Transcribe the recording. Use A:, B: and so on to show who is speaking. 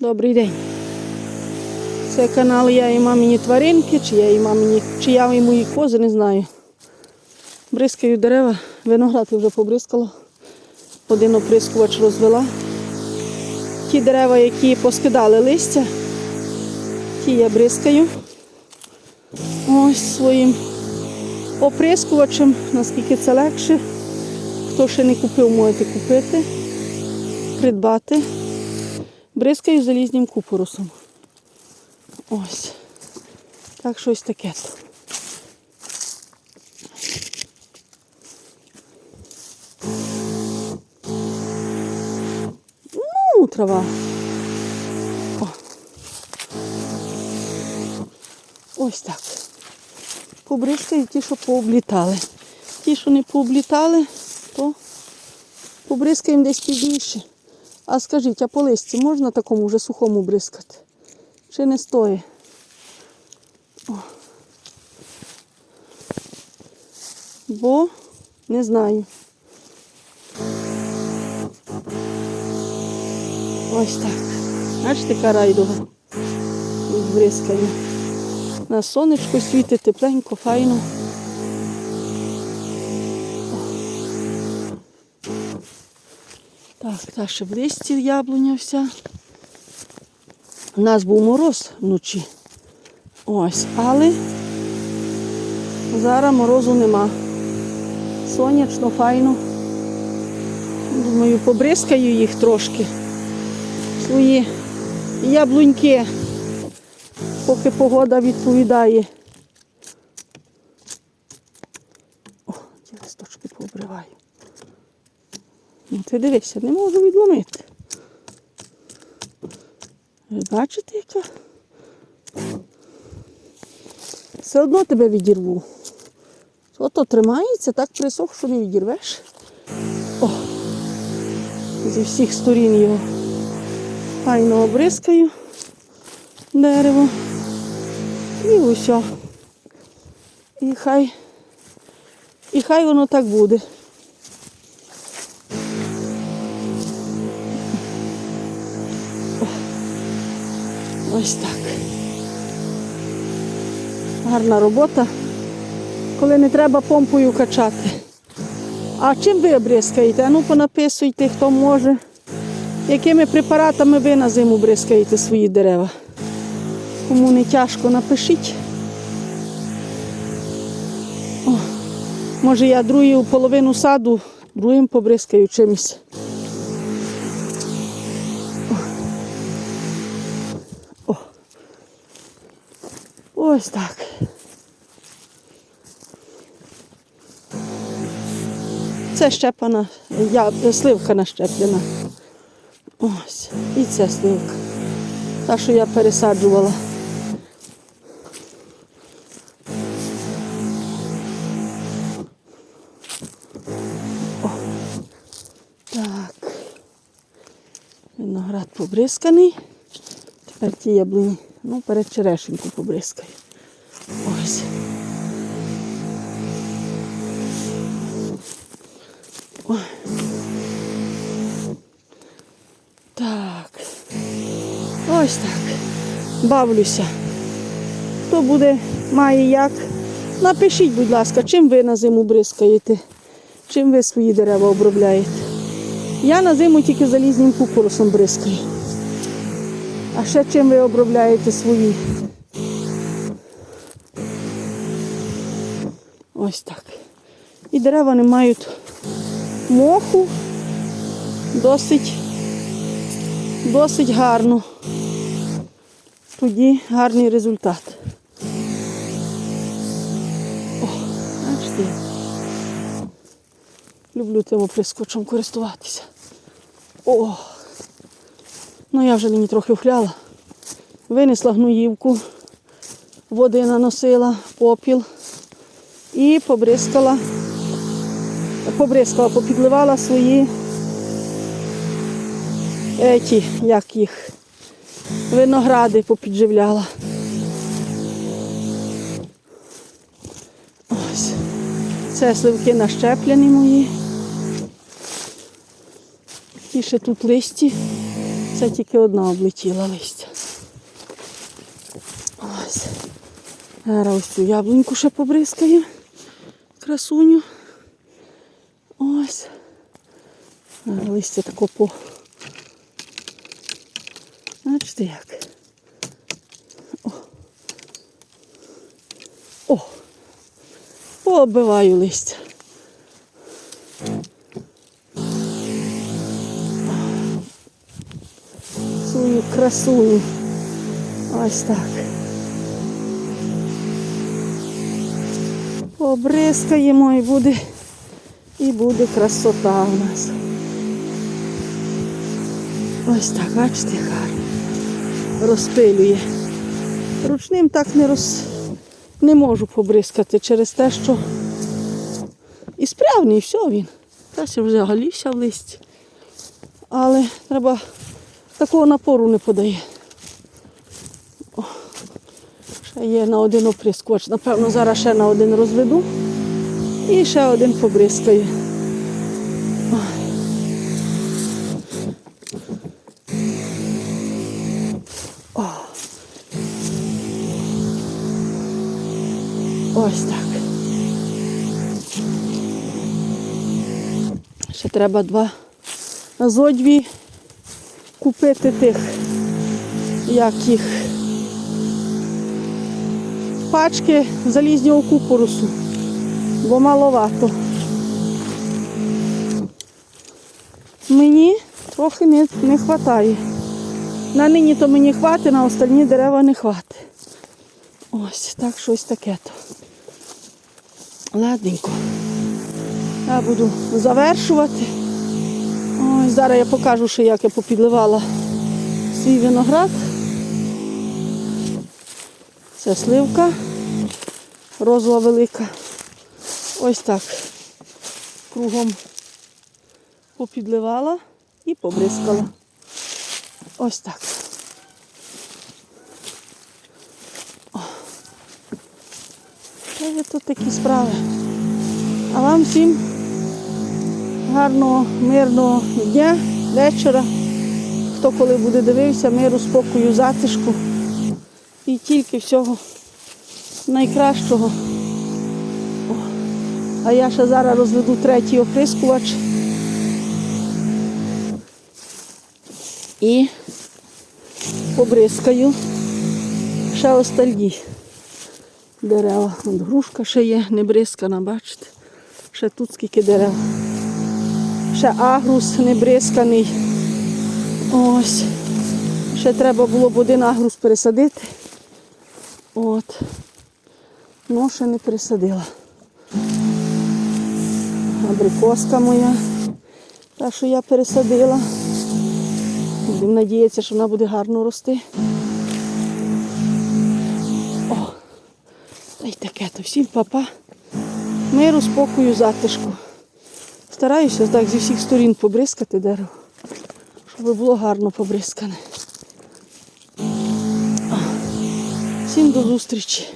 A: Добрий день. Це канал Я і мамині тваринки, чи я і мамині, чи я і мої кози, не знаю. Бризкаю дерева, виноград я вже побризкала. Один оприскувач розвела. Ті дерева, які поскидали листя, ті я бризкаю. Ось своїм оприскувачем, наскільки це легше. Хто ще не купив, можете купити, придбати. Бризкаю залізним купорусом. Ось. Так щось таке. Ну, трава. О. Ось так. Побризкаю ті, що пооблітали. Ті, що не пооблітали, то побризкаємо десь пізніше. А скажіть, а по листі можна такому вже сухому бризкати? Чи не стоїть? Бо не знаю. Ось так. Бачите, яка райдуга. Бризкаю. На сонечко світить тепленько, файно. Так, та ще в листі яблуня вся. У нас був мороз вночі. Ось, але зараз морозу нема. Сонячно, файно. Думаю, побризкаю їх трошки. Свої яблуньки, поки погода відповідає. О, ті листочки пообриваю. Ну, ти дивися, не можу відломити. Ви бачите, яка? Все одно тебе відірву. Ото тримається, так присох, що не відірвеш. О! Зі всіх сторін його файно обрискаю дерево. І усе. І хай, і хай воно так буде. Ось так. Гарна робота, коли не треба помпою качати. А чим ви бризкаєте? А ну понаписуйте, хто може. Якими препаратами ви на зиму бризкаєте свої дерева? Кому не тяжко, напишіть. О, може я другу половину саду другим побризкаю чимось. Ось так. Це щепана, я, сливка нащеплена. Ось. І ця сливка. Та, що я пересаджувала. О. Так. Виноград побризканий. Тепер ті яблуні. Ну, перед черешеньку побризкаю. Ось. Так. Ось так. Бавлюся. Хто буде, має як. Напишіть, будь ласка, чим ви на зиму бризкаєте, чим ви свої дерева обробляєте. Я на зиму тільки залізним кукурусом бризкаю. А ще чим ви обробляєте свої? Ось так. І дерева не мають моху. Досить, досить гарно. Тоді гарний результат. О, бачите. Люблю тим оприскочем користуватися. О! Ну, я вже мені трохи вхляла. Винесла гноївку, води наносила, попіл і побризкала, побризкала, попідливала свої еті, як їх, виногради попідживляла. Це сливки нащеплені мої. І ще тут листі Це тільки одна облетіла листя. Ось. Зараз ось цю яблуньку ще побризкаю. Красуню. Ось. Листя тако по. Бачите як. О. О. Пооббиваю листя. Красуню. Ось так. Обрискаємо і буде, і буде красота у нас. Ось так, бачите, гарно. Розпилює. Ручним так не роз... не можу побризкати через те, що і справний, все він. Та вже галівся в листі. Але треба такого напору не подає. О, ще є на один оприскувач. Напевно, зараз ще на один розведу і ще один побризкаю. О. Ось так. Ще треба два зодві купити тих, як їх пачки залізнього купорусу, бо маловато. Мені трохи не, не вистачає. На нині то мені хватить, на остальні дерева не хватить. Ось так щось таке то. Ладненько. Я буду завершувати. Ось зараз я покажу, ще як я попідливала свій виноград. Це сливка, розова велика. Ось так. Кругом попідливала і побризкала. Ось так. Ось тут такі справи. А вам всім гарного, мирного дня, вечора. Хто коли буде дивився, миру, спокою, затишку. І тільки всього найкращого. О. А я ще зараз розведу третій оприскувач. І побризкаю ще остальні дерева. От грушка ще є, не бризкана, бачите. Ще тут скільки дерев. Ще агрус не бризканий. Ось. Ще треба було б один агрус пересадити. От. Ну, ще не пересадила. Абрикоска моя. Та, що я пересадила. Будемо надіятися, що вона буде гарно рости. О, та й таке то всім папа. Миру, спокою, затишку. Стараюся так зі всіх сторін побризкати дерево, щоб було гарно побризкане. Всім до зустрічі.